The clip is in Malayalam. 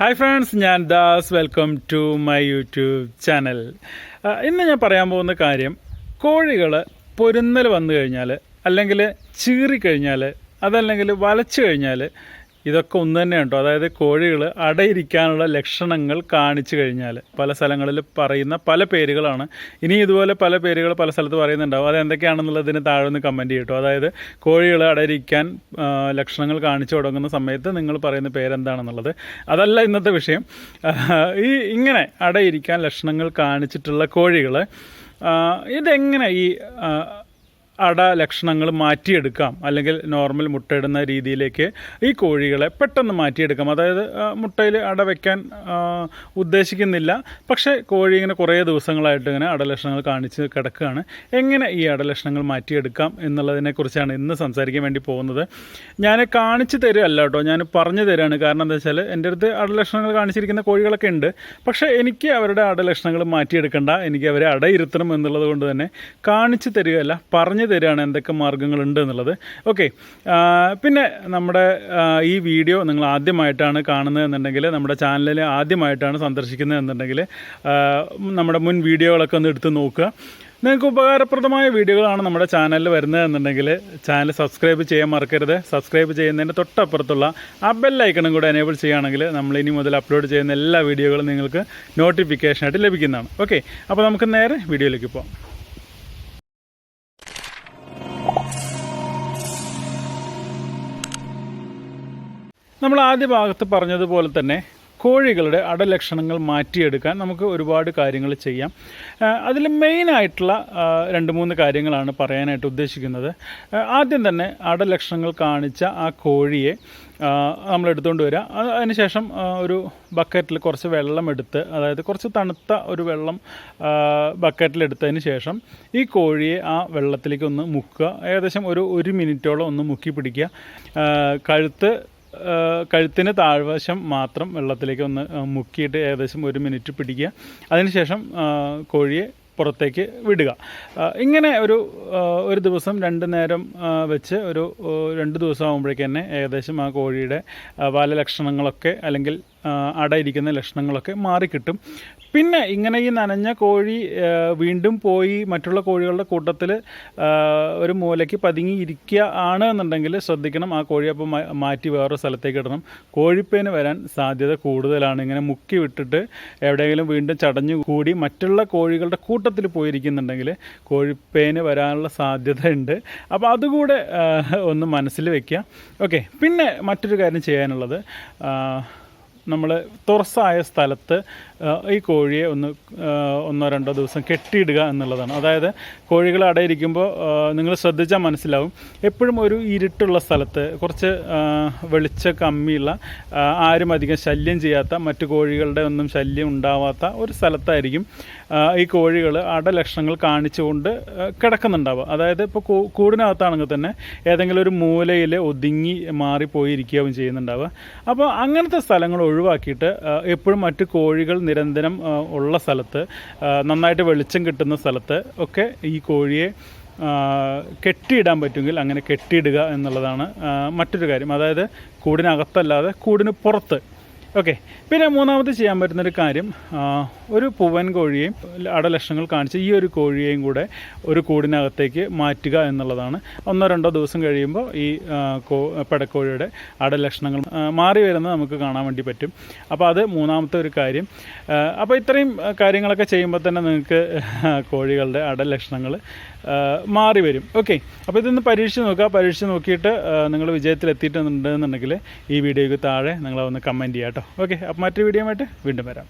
ഹായ് ഫ്രണ്ട്സ് ഞാൻ Das. Welcome to my YouTube channel ഇന്ന് ഞാൻ പറയാൻ പോകുന്ന കാര്യം കോഴികൾ പൊരുന്നൽ വന്നു കഴിഞ്ഞാൽ അല്ലെങ്കിൽ ചീറിക്കഴിഞ്ഞാൽ അതല്ലെങ്കിൽ വലച്ചു കഴിഞ്ഞാൽ ഇതൊക്കെ ഒന്ന് തന്നെ ഉണ്ടോ അതായത് കോഴികൾ അടയിരിക്കാനുള്ള ലക്ഷണങ്ങൾ കാണിച്ചു കഴിഞ്ഞാൽ പല സ്ഥലങ്ങളിൽ പറയുന്ന പല പേരുകളാണ്. ഇനി ഇതുപോലെ പല പേരുകൾ പല സ്ഥലത്ത് പറയുന്നുണ്ടാവും. അത് എന്തൊക്കെയാണെന്നുള്ളതിന് താഴെ ഒന്ന് കമന്റ് ചെയ്യട്ടോ അതായത് കോഴികൾ അടയിരിക്കാൻ ലക്ഷണങ്ങൾ കാണിച്ചു തുടങ്ങുന്ന സമയത്ത് നിങ്ങൾ പറയുന്ന പേരെന്താണെന്നുള്ളത്. അതല്ല ഇന്നത്തെ വിഷയം. ഈ ഇങ്ങനെ അടയിരിക്കാൻ ലക്ഷണങ്ങൾ കാണിച്ചിട്ടുള്ള കോഴികൾ ഇതെങ്ങനെ ഈ അട ലക്ഷണങ്ങൾ മാറ്റിയെടുക്കാം അല്ലെങ്കിൽ നോർമൽ മുട്ടയിടുന്ന രീതിയിലേക്ക് ഈ കോഴികളെ പെട്ടെന്ന് മാറ്റിയെടുക്കാം. അതായത് മുട്ടയിൽ അട വയ്ക്കാൻ ഉദ്ദേശിക്കുന്നില്ല. പക്ഷേ കോഴി ഇങ്ങനെ കുറേ ദിവസങ്ങളായിട്ട് ഇങ്ങനെ അടലക്ഷണങ്ങൾ കാണിച്ച് കിടക്കുകയാണ്. എങ്ങനെ ഈ അടലക്ഷണങ്ങൾ മാറ്റിയെടുക്കാം എന്നുള്ളതിനെക്കുറിച്ചാണ് ഇന്ന് സംസാരിക്കാൻ വേണ്ടി പോകുന്നത്. ഞാൻ കാണിച്ചു തരുമല്ല കേട്ടോ. ഞാൻ പറഞ്ഞു തരാണ്. കാരണം എന്താ വെച്ചാൽ എന്റെ അടുത്ത് അടലക്ഷണങ്ങൾ കാണിച്ചിരിക്കുന്ന കോഴികളൊക്കെ ഉണ്ട്. പക്ഷേ എനിക്ക് അവരുടെ അടലക്ഷണങ്ങൾ മാറ്റിയെടുക്കണ്ട. എനിക്ക് അവരെ അടയിരുത്തണം എന്നുള്ളത് കൊണ്ട് തന്നെ കാണിച്ചു തരികയല്ല പറഞ്ഞു തരികയാണ് എന്തൊക്കെ മാർഗങ്ങളുണ്ട് എന്നുള്ളത്. ഓക്കെ പിന്നെ നമ്മുടെ ഈ വീഡിയോ നിങ്ങൾ ആദ്യമായിട്ടാണ് കാണുന്നത് എന്നുണ്ടെങ്കിൽ നമ്മുടെ ചാനലിൽ ആദ്യമായിട്ടാണ് സന്ദർശിക്കുന്നത് എന്നുണ്ടെങ്കിൽ നമ്മുടെ മുൻ വീഡിയോകളൊക്കെ ഒന്ന് എടുത്ത് നോക്കുക. നിങ്ങൾക്ക് ഉപകാരപ്രദമായ വീഡിയോകളാണ് നമ്മുടെ ചാനലിൽ വരുന്നത് എന്നുണ്ടെങ്കിൽ ചാനൽ സബ്സ്ക്രൈബ് ചെയ്യാൻ മറക്കരുത്. സബ്സ്ക്രൈബ് ചെയ്യുന്നതിന്റെ തൊട്ടപ്പുറത്തുള്ള ആ ബെല്ലൈക്കണും കൂടെ എനേബിൾ ചെയ്യുകയാണെങ്കിൽ നമ്മൾ ഇനി മുതൽ അപ്ലോഡ് ചെയ്യുന്ന എല്ലാ വീഡിയോകളും നിങ്ങൾക്ക് നോട്ടിഫിക്കേഷനായിട്ട് ലഭിക്കുന്നതാണ്. ഓക്കെ അപ്പോൾ നമുക്ക് നേരെ വീഡിയോയിലേക്ക് പോകാം നമ്മൾ ആദ്യ ഭാഗത്ത് പറഞ്ഞതുപോലെ തന്നെ കോഴികളുടെ അടലക്ഷണങ്ങൾ മാറ്റിയെടുക്കാൻ നമുക്ക് ഒരുപാട് കാര്യങ്ങൾ ചെയ്യാം. അതിൽ മെയിനായിട്ടുള്ള രണ്ട് മൂന്ന് കാര്യങ്ങളാണ് പറയാനായിട്ട് ഉദ്ദേശിക്കുന്നത്. ആദ്യം തന്നെ അടലക്ഷണങ്ങൾ കാണിച്ച ആ കോഴിയെ നമ്മൾ എടുത്തുകൊണ്ട് വരിക അതിനുശേഷം ഒരു ബക്കറ്റിൽ കുറച്ച് വെള്ളം എടുത്ത് അതായത് കുറച്ച് തണുത്ത ഒരു വെള്ളം ബക്കറ്റിലെടുത്തതിന് ശേഷം ഈ കോഴിയെ ആ വെള്ളത്തിലേക്ക് ഒന്ന് മുക്കുക. ഏകദേശം ഒരു ഒരു മിനിറ്റോളം ഒന്ന് മുക്കി പിടിക്കുക. കഴുത്ത് കഴുത്തിന് താഴ്വശം മാത്രം വെള്ളത്തിലേക്ക് ഒന്ന് മുക്കിയിട്ട് ഏകദേശം ഒരു മിനിറ്റ് പിടിക്കുക. അതിനുശേഷം കോഴിയെ പുറത്തേക്ക് വിടുക. ഇങ്ങനെ ഒരു ഒരു ദിവസം രണ്ട് നേരം വെച്ച് ഒരു രണ്ട് ദിവസം ആകുമ്പോഴേക്ക് തന്നെ ഏകദേശം ആ കോഴിയുടെ ബാലലക്ഷണങ്ങളൊക്കെ അല്ലെങ്കിൽ അടയിരിക്കുന്ന ലക്ഷണങ്ങളൊക്കെ മാറിക്കിട്ടും. പിന്നെ ഇങ്ങനെ ഈ നനഞ്ഞ കോഴി വീണ്ടും പോയി മറ്റുള്ള കോഴികളുടെ കൂട്ടത്തിൽ ഒരു മൂലയ്ക്ക് പതുങ്ങി ഇരിക്കുക ആണ് എന്നുണ്ടെങ്കിൽ ശ്രദ്ധിക്കണം. ആ കോഴി അപ്പോൾ മാറ്റി വേറൊരു സ്ഥലത്തേക്ക് ഇടണം. കോഴിപ്പേന് വരാൻ സാധ്യത കൂടുതലാണ്. ഇങ്ങനെ മുക്കി വിട്ടിട്ട് എവിടെയെങ്കിലും വീണ്ടും ചടഞ്ഞു കൂടി മറ്റുള്ള കോഴികളുടെ കൂട്ടത്തിൽ പോയിരിക്കുന്നുണ്ടെങ്കിൽ കോഴിപ്പേന് വരാനുള്ള സാധ്യതയുണ്ട്. അപ്പോൾ അതുകൂടെ ഒന്ന് മനസ്സിൽ വെക്കുക ഓക്കെ. പിന്നെ മറ്റൊരു കാര്യം ചെയ്യാനുള്ളത് നമ്മൾ തുറസായ സ്ഥലത്ത് ഈ കോഴിയെ ഒന്ന് ഒന്നോ രണ്ടോ ദിവസം കെട്ടിയിടുക എന്നുള്ളതാണ്. അതായത് കോഴികൾ അടയിരിക്കുമ്പോൾ നിങ്ങൾ ശ്രദ്ധിച്ചാൽ മനസ്സിലാവും. എപ്പോഴും ഒരു ഇരുട്ടുള്ള സ്ഥലത്ത് കുറച്ച് വെളിച്ച കമ്മിയുള്ള ആരും അധികം ശല്യം ചെയ്യാത്ത മറ്റു കോഴികളുടെ ഒന്നും ശല്യം ഉണ്ടാവാത്ത ഒരു സ്ഥലത്തായിരിക്കും ഈ കോഴികൾ അടലക്ഷണങ്ങൾ കാണിച്ചുകൊണ്ട് കിടക്കുന്നുണ്ടാവുക. അതായത് ഇപ്പോൾ കൂടിനകത്താണെങ്കിൽ തന്നെ ഏതെങ്കിലും ഒരു മൂലയിൽ ഒതുങ്ങി മാറിപ്പോയിരിക്കുകയും ചെയ്യുന്നുണ്ടാവുക. അപ്പോൾ അങ്ങനത്തെ സ്ഥലങ്ങൾ ഒഴിവാക്കിയിട്ട് എപ്പോഴും മറ്റ് കോഴികൾ നിരന്തരം ഉള്ള സ്ഥലത്ത് നന്നായിട്ട് വെളിച്ചം കിട്ടുന്ന സ്ഥലത്ത് ഒക്കെ ഈ കോഴിയെ കെട്ടിയിടാൻ പറ്റുമെങ്കിൽ അങ്ങനെ കെട്ടിയിടുക എന്നുള്ളതാണ് മറ്റൊരു കാര്യം. അതായത് കൂടിനകത്തല്ലാതെ കൂടിന് പുറത്ത് ഓക്കെ പിന്നെ മൂന്നാമത് ചെയ്യാൻ പറ്റുന്നൊരു കാര്യം ഒരു പൂവൻ കോഴിയെയും അടലക്ഷണങ്ങൾ കാണിച്ച് ഈ ഒരു കോഴിയെയും കൂടെ ഒരു കൂടിനകത്തേക്ക് മാറ്റുക എന്നുള്ളതാണ്. ഒന്നോ രണ്ടോ ദിവസം കഴിയുമ്പോൾ ഈ കോ പെടക്കോഴിയുടെ അടലക്ഷണങ്ങൾ മാറി വരുന്നത് നമുക്ക് കാണാൻ വേണ്ടി പറ്റും. അപ്പോൾ അത് മൂന്നാമത്തെ ഒരു കാര്യം. അപ്പോൾ ഇത്രയും കാര്യങ്ങളൊക്കെ ചെയ്യുമ്പോൾ തന്നെ നിങ്ങൾക്ക് കോഴികളുടെ അടലക്ഷണങ്ങൾ മാറി വരും. ഓക്കെ അപ്പോൾ ഇതൊന്ന് പരീക്ഷിച്ച് നോക്കുക. പരീക്ഷിച്ച് നോക്കിയിട്ട് നിങ്ങൾ വിജയത്തിൽ എത്തിയിട്ടുണ്ടെന്നുണ്ടെങ്കിൽ ഈ വീഡിയോയ്ക്ക് താഴെ നിങ്ങളൊന്ന് കമന്റ് ചെയ്യാം കേട്ടോ. ഓക്കെ അപ്പോൾ മറ്റൊരു വീഡിയോ ആയിട്ട് വീണ്ടും വരാം.